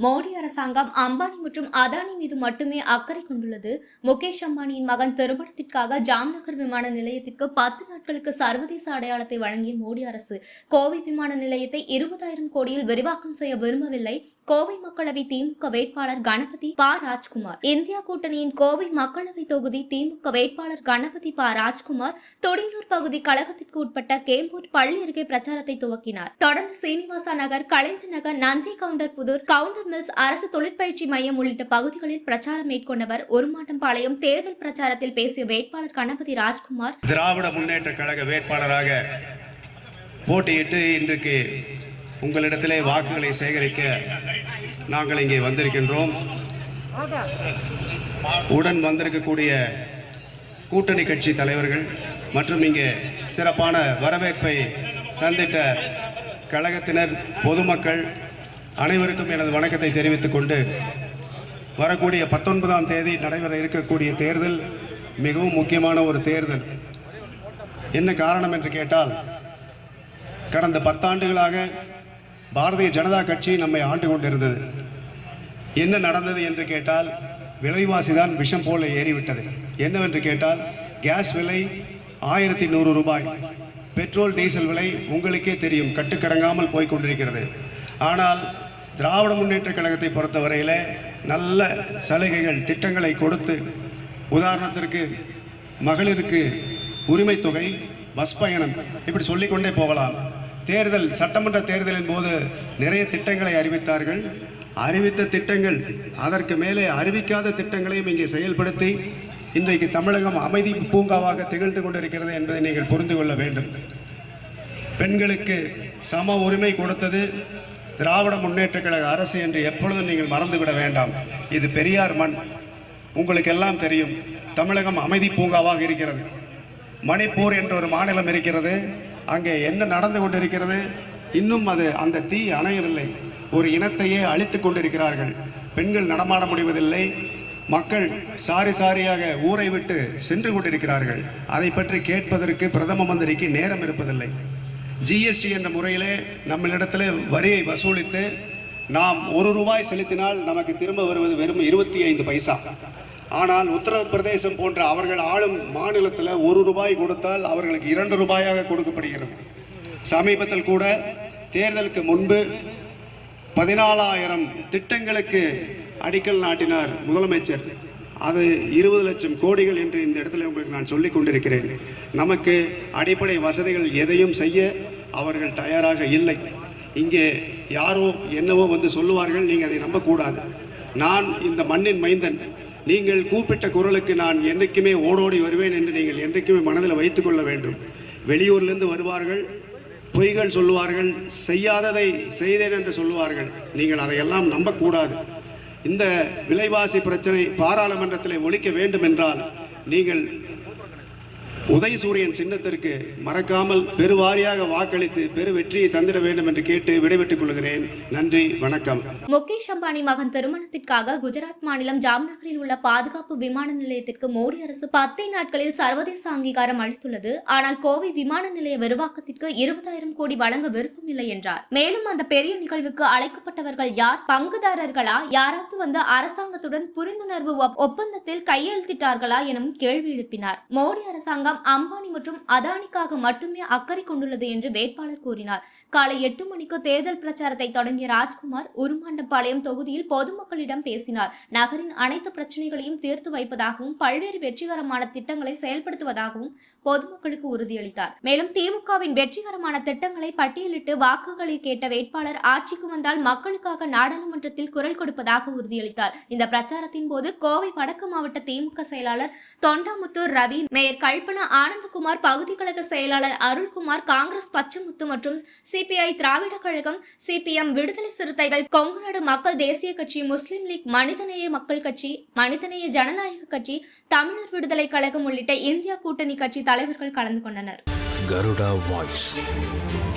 மோடி அரசாங்கம் அம்பானி மற்றும் அதானி மீது மட்டுமே அக்கறை கொண்டுள்ளது. முகேஷ் அம்பானியின் மகன் திருமணத்திற்காக ஜாம்நகர் விமான நிலையத்திற்கு பத்து நாட்களுக்கு சர்வதேச அடையாளத்தை வழங்கிய மோடி அரசு கோவை விமான நிலையத்தை இருபதாயிரம் கோடியில் விரிவாக்கம் செய்ய விரும்பவில்லை. கோவை மக்களவை திமுக வேட்பாளர் கணபதி ப. ராஜ்குமார். இந்தியா கூட்டணியின் கோவை மக்களவை தொகுதி திமுக வேட்பாளர் கணபதி ப. ராஜ்குமார் தொடியலூர் பகுதி கழகத்திற்கு உட்பட்ட கேம்பூர் பள்ளி அருகே பிரச்சாரத்தை துவக்கினார். தொடர்ந்து சீனிவாசா நகர் கலைஞர் நகர் நஞ்சை கவுண்டர் புதூர் கவுண்டர் மில்ஸ் அரசு தொழிற்பயிற்சி மையம் உள்ளிட்ட பகுதிகளில் பிரச்சாரம் மேற்கொண்டவர் ஒருமாட்டம்பாளையம் தேர்தல் பிரச்சாரத்தில் பேசிய வேட்பாளர் கணபதி ராஜ்குமார். திராவிட முன்னேற்ற கழக வேட்பாளராக போட்டியிட்டு இன்றைக்கு உங்களிடத்திலே வாக்குகளை சேகரிக்க நாங்கள் இங்கே வந்திருக்கின்றோம். உடன் வந்திருக்கக்கூடிய கூட்டணி கட்சி தலைவர்கள் மற்றும் இங்கே சிறப்பான வரவேற்பை தந்திட்ட கழகத்தினர் பொதுமக்கள் அனைவருக்கும் எனது வணக்கத்தை தெரிவித்துக் கொண்டு வரக்கூடிய பத்தொன்பதாம் தேதி நடைபெற இருக்கக்கூடிய தேர்தல் மிகவும் முக்கியமான ஒரு தேர்தல். என்ன காரணம் என்று கேட்டால் கடந்த பத்தாண்டுகளாக பாரதிய ஜனதா கட்சி நம்மை ஆண்டு கொண்டிருந்தது. என்ன நடந்தது என்று கேட்டால் விலைவாசி தான் விஷம் போல ஏறிவிட்டது. என்னவென்று கேட்டால் கேஸ் விலை ஆயிரத்தி நூறு ரூபாய். பெட்ரோல் டீசல் விலை உங்களுக்கே தெரியும். கட்டுக்கடங்காமல் போய் கொண்டிருக்கிறது ஆனால் திராவிட முன்னேற்ற கழகத்தை பொறுத்தவரையில் நல்ல சலுகைகள் திட்டங்களை கொடுத்து உதாரணத்திற்கு மகளிருக்கு உரிமை தொகை பஸ் பயணம் இப்படி சொல்லிக்கொண்டே போகலாம். தேர்தல் சட்டமன்ற தேர்தலின் போது நிறைய திட்டங்களை அறிவித்தார்கள். அறிவித்த திட்டங்கள் அதற்கு மேலே அறிவிக்காத திட்டங்களையும் இங்கே செயல்படுத்தி இன்றைக்கு தமிழகம் அமைதி பூங்காவாக திகழ்ந்து கொண்டிருக்கிறது என்பதை நீங்கள் புரிந்து கொள்ள வேண்டும். பெண்களுக்கு சம உரிமை கொடுத்தது திராவிட முன்னேற்ற கழக அரசு என்று எப்பொழுதும் நீங்கள் மறந்துவிட வேண்டாம். இது பெரியார் மண். உங்களுக்கு எல்லாம் தெரியும் தமிழகம் அமைதி பூங்காவாக இருக்கிறது. மணிப்பூர் என்ற ஒரு மாநிலம் இருக்கிறது. அங்கே என்ன நடந்து கொண்டிருக்கிறது? இன்னும் அது அந்த தீ அணையவில்லை. ஒரு இனத்தையே அழித்து கொண்டிருக்கிறார்கள். பெண்கள் நடமாட முடிவதில்லை. மக்கள் சாரி சாரியாக ஊரை விட்டு சென்று கொண்டிருக்கிறார்கள். அதை பற்றி கேட்பதற்கு பிரதம மந்திரிக்கு நேரம் இருப்பதில்லை. ஜிஎஸ்டி என்ற முறையிலே நம்மளிடத்தில் வரியை வசூலித்து நாம் ஒரு ரூபாய் செலுத்தினால் நமக்கு திரும்ப வருவது வெறும் இருபத்தி ஐந்து பைசா. ஆனால் உத்தரப்பிரதேசம் போன்ற அவர்கள் ஆளும் மாநிலத்தில் ஒரு ரூபாய் கொடுத்தால் அவர்களுக்கு இரண்டு ரூபாயாக கொடுக்கப்படுகிறது. சமீபத்தில் கூட தேர்தலுக்கு முன்பு பதினாலாயிரம் திட்டங்களுக்கு அடிக்கல் நாட்டினார் முதலமைச்சர். அது இருபது லட்சம் கோடிகள் என்று இந்த இடத்துல உங்களுக்கு நான் சொல்லிக் கொண்டிருக்கிறேன். நமக்கு அடிப்படை வசதிகள் எதையும் செய்ய அவர்கள் தயாராக இல்லை. இங்கே யாரோ என்னவோ வந்து சொல்லுவார்கள் நீங்கள் அதை நம்பக்கூடாது. நான் இந்த மண்ணின் மைந்தன். நீங்கள் கூப்பிட்ட குரலுக்கு நான் என்றைக்குமே ஓடோடி வருவேன் என்று நீங்கள் என்றைக்குமே மனதில் வைத்துக்கொள்ள வேண்டும். வெளியூர்லேருந்து வருவார்கள் பொய்கள் சொல்லுவார்கள் செய்யாததை செய்தேன் என்று சொல்லுவார்கள். நீங்கள் அதையெல்லாம் நம்பக்கூடாது. இந்த விலைவாசி பிரச்சனை பாராளுமன்றத்தில் ஒழிக்க வேண்டும் என்றால் நீங்கள் உதயசூரியன் சின்னத்திற்கு மறக்காமல் பெருவாரியாக வாக்களித்து பெரு வெற்றியை தந்திட வேண்டும் என்று கேட்டு விடைபெற்றுக் கொள்கிறேன். நன்றி வணக்கம். முகேஷ் அம்பானி மகன் திருமணத்திற்காக குஜராத் மாநிலம் ஜாம்நகரில் உள்ள பாதுகாப்பு விமான நிலையத்திற்கு மோடி அரசு பத்தே நாட்களில் சர்வதேச அங்கீகாரம் அளித்துள்ளது. ஆனால் கோவை விமான நிலைய விரிவாக்கத்திற்கு இருபதாயிரம் கோடி வழங்க விருப்பம் இல்லை என்றார். மேலும் அந்த பெரிய நிகழ்வுக்கு அழைக்கப்பட்டவர்கள் யார் பங்குதாரர்களா யாராவது வந்து அரசாங்கத்துடன் புரிந்துணர்வு ஒப்பந்தத்தில் கையெழுத்திட்டார்களா எனவும் கேள்வி எழுப்பினார். மோடி அரசாங்கம் அம்பானி மற்றும் அதானிக்காக மட்டுமே அக்கறை கொண்டுள்ளது என்று வேட்பாளர் கூறினார். காலை எட்டு மணிக்கு தேர்தல் பிரச்சாரத்தை தொடங்கிய ராஜ்குமார் உருமாண்டப்பாளையம் தொகுதியில் பொதுமக்களிடம் பேசினார். நகரின் அனைத்து பிரச்சனைகளையும் தீர்த்து வைப்பதாகவும் பல்வேறு வெற்றிகரமான திட்டங்களை செயல்படுத்துவதாகவும் பொதுமக்களுக்கு உறுதியளித்தார். மேலும் திமுகவின் வெற்றிகரமான திட்டங்களை பட்டியலிட்டு வாக்குகளை கேட்ட வேட்பாளர் ஆட்சிக்கு வந்தால் மக்களுக்காக நாடாளுமன்றத்தில் குரல் கொடுப்பதாக உறுதியளித்தார். இந்த பிரச்சாரத்தின் போது கோவை வடக்கு மாவட்ட திமுக செயலாளர் தொண்டாமுத்தூர் ரவி மேயர் கல்பனா ஆனந்தகுமார் பகுதி கழக செயலாளர் அருள்குமார் காங்கிரஸ் பச்சமுத்து மற்றும் சிபிஐ திராவிட கழகம் சிபிஎம் விடுதலை சிறுத்தைகள் கொங்குநாடு மக்கள் தேசிய கட்சி முஸ்லிம் லீக் மனிதநேய மக்கள் கட்சி மனிதநேய ஜனநாயக கட்சி தமிழர் விடுதலை கழகம் உள்ளிட்ட இந்தியா கூட்டணி கட்சி தலைவர்கள் கலந்து கொண்டனர்.